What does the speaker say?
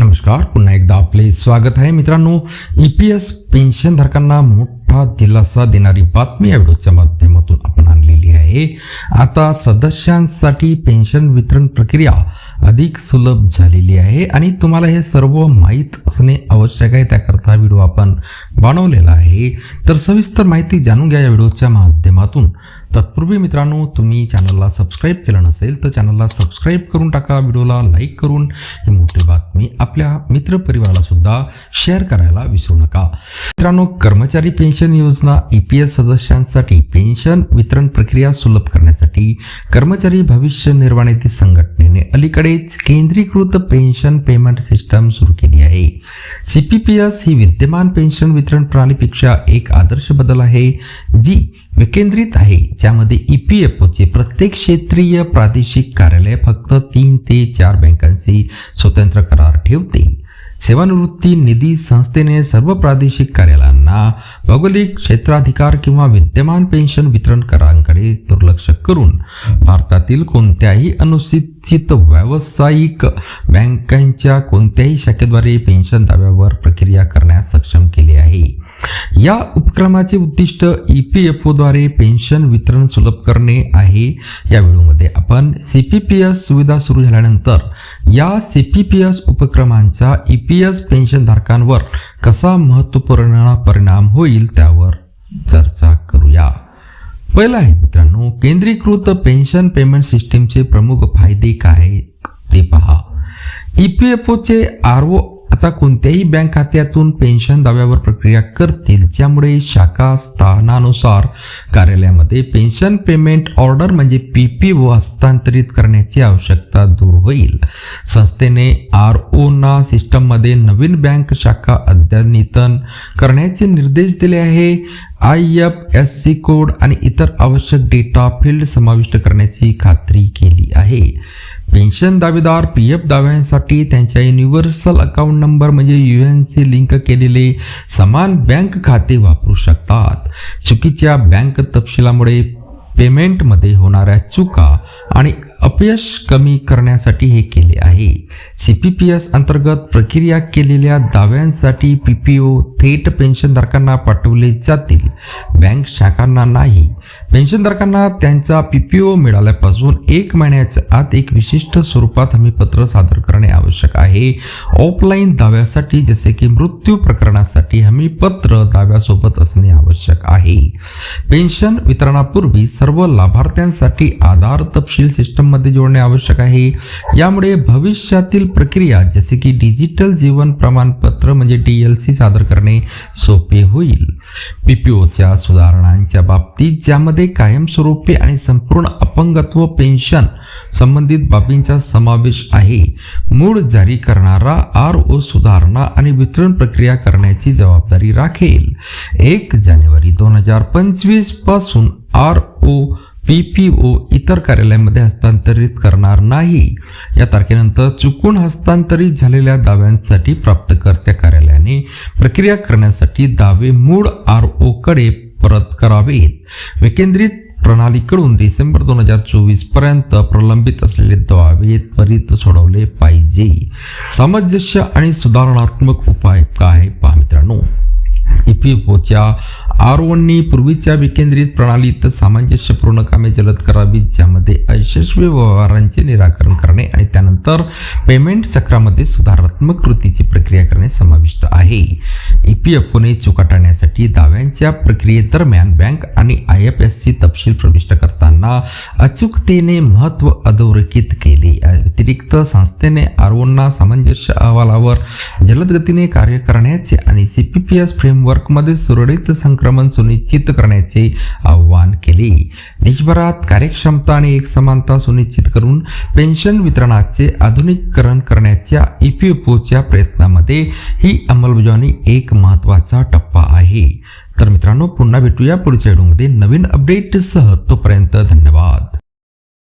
नमस्कार पुन्हा एकदा आपले स्वागत आहे. मित्रांनो ई पी एस पेन्शनधारकांना मोठा दिलासा देणारी बातमी या व्हिडिओच्या माध्यमातून आपण आणलेली आहे. आता सदस्यांसाठी पेन्शन वितरण प्रक्रिया अधिक सुलभ झालेली आहे आणि तुम्हाला हे सर्व माहीत असणे आवश्यक आहे. त्याकरता व्हिडिओ आपण बनवलेला आहे. तर सविस्तर माहिती जाणून घ्या या व्हिडिओच्या माध्यमातून. तत्पूर्वी मित्रांनो तुम्ही चॅनलला सबस्क्राईब केलं नसेल तर चॅनलला सबस्क्राईब करून टाका व्हिडिओला लाईक करून ही मोठी बातमी आपल्या मित्रपरिवाराला सुद्धा शेअर करायला विसरू नका. मित्रांनो कर्मचारी पेन्शन योजना ई पी एस सदस्यांसाठी पेन्शन वितरण प्रक्रिया सुलभ करण्यासाठी कर्मचारी भविष्य निर्वाह निधी संघटनेने अलीकडेच केंद्रीकृत पेन्शन पेमेंट सिस्टम सुरू केली आहे. सी पी पी एस ही विद्यमान पेन्शन वितरण प्रणालीपेक्षा एक आदर्श बदल आहे जी विकेंद्रित आहे ज्यामध्ये ई पी एफ ओचे प्रत्येक क्षेत्रीय प्रादेशिक कार्यालय फक्त तीन ते चार बँकांशी स्वतंत्र करार ठेवते. सेवानिवृत्ती निधी संस्थेने सर्व प्रादेशिक कार्यालयांना भौगोलिक क्षेत्राधिकार किंवा विद्यमान पेन्शन वितरण करारांकडे दुर्लक्ष करून भारतातील कोणत्याही अनुसूचित व्यावसायिक बँकांच्या कोणत्याही शाखेद्वारे पेन्शन दाव्यावर प्रक्रिया करण्यास सक्षम केले. या उपक्रमाचे उद्दिष्ट ई पी एफ ओद्वारे पेन्शन वितरण सुलभ करणे आहे. या व्हिडिओमध्ये आपण सी पी पी एस सुविधा सुरू झाल्यानंतर या सी पी पी एस उपक्रमांचा ई पी एस पेन्शनधारकांवर कसा महत्त्वपूर्ण परिणाम होईल त्यावर चर्चा करूया. पहिलं आहे मित्रांनो केंद्रीकृत पेन्शन पेमेंट सिस्टीमचे प्रमुख फायदे काय ते पहा. ई पी एफ ओचे आर ओ आता कोणत्याही बँक खात्यातून पेन्शन दाव्यावर प्रक्रिया करतील ज्यामुळे शाखा स्थानानुसार कार्यालयामध्ये पेन्शन पेमेंट ऑर्डर म्हणजे पी पी ओ हस्तांतरित करण्याची आवश्यकता दूर होईल. संस्थेने आर ओना सिस्टममध्ये नवीन बँक शाखा अद्यतन करण्याचे निर्देश दिले आहे. I F S C code आणि इतर आवश्यक डेटा फील्ड समाविष्ट करण्याची खात्री केली आहे. पेन्शन दावेदार पी एफ दाव्यांसाठी त्यांच्या युनिव्हर्सल अकाउंट नंबर म्हणजे यू एन सी लिंक केलेले समान बँक खाते वापरू शकतात. चुकीच्या बँक तपशिलामुळे पेमेंटमध्ये होणाऱ्या चुका आणि अपयश कमी करण्यासाठी हे केले आहे. सी पी पी एस अंतर्गत प्रक्रिया केलेल्या दाव्यांसाठी पी पी ओ थेट पेन्शनधारकांना पाठवले जातील. बँक शाखांना नाही. पेन्शनधारकांना त्यांचा पी पी ओ मिळाल्यापासून एक महिन्याच्या आत एक विशिष्ट स्वरूपात हमीपत्र सादर करणे आवश्यक आहे. ऑफलाईन दाव्यासाठी जसे की मृत्यू प्रकरणासाठी हमीपत्र दाव्यासोबत असणे आवश्यक आहे. पेन्शन वितरणापूर्वी सर्व लाभार्थ्यांसाठी आधार तपशील सिस्टममध्ये जोडणे आवश्यक आहे. यामुळे भविष्यातील प्रक्रिया जसे की डिजिटल जीवन प्रमाणपत्र म्हणजे डी एल सी सादर करणे सोपे होईल. पी पी ओच्या सुधारणांच्या बाबतीत ज्यामध्ये कायमस्वरूपी आणि संपूर्ण अपंगत्व पेन्शन संबंधित बाबींचा समावेश आहे. मूळ जारी करणारा आर ओ सुधारणा आणि वितरण प्रक्रिया करण्याची जबाबदारी राखेल. एक जानेवारी दोन हजार पंचवीसपासून R O P P O इतर कार्यालयामध्ये हस्तांतरित करणार नाही. या तारखेनंतर चुकून हस्तांतरित झालेल्या दाव्यांसाठी प्राप्तकर्त्या कार्यालयाने प्रक्रिया करण्यासाठी दावे मूळ आर ओ कडे परत करावेत. विकेंद्रित प्रणालीकडून डिसेंबर दोन हजार चोवीसपर्यंत प्रलंबित असलेले दावे त्वरित सोडवले पाहिजे. सामंजस्य आणि सुधारणात्मक उपाय काय पहा मित्रांनो? इपीएफओच्या आर ओनी पूर्वीच्या विकेंद्रित प्रणालीत सामंजस्यपूर्ण कामे जलद करावीत ज्यामध्ये अयशस्वी व्यवहारांचे निराकरण करणे आणि त्यानंतर पेमेंट चक्रामध्ये सुधारात्मक कृतीची प्रक्रिया करणे समाविष्ट आहे. ई पी ईपीएफओने चुका टाळण्यासाठी दाव्यांच्या प्रक्रियेदरम्यान बँक आणि आय एफ एस सी तपशील प्रविष्ट करताना अचूकतेने महत्त्व अधोरेखित केले. या व्यतिरिक्त संस्थेने आर ओना सामंजस्य अहवालावर जलद गतीने कार्य करण्याचे आणि सी पी पी एस फ्रेमवर्कमध्ये सुरळीत संक्रमण सुनिश्चित करण्याचे आवाहन केले. देशभरात कार्यक्षमता आणि एकसमानता सुनिश्चित करून पेन्शन वितरणाचे आधुनिकीकरण करण्याच्या ईपीएफओच्या प्रयत्नामध्ये ही अंमलबजावणी एक महत्त्वाचा टप्पा आहे. तर मित्रांनो पुन्हा भेटूया पुढच्या व्हिडिओमध्ये. नवीन अपडेटसह तोपर्यंत धन्यवाद.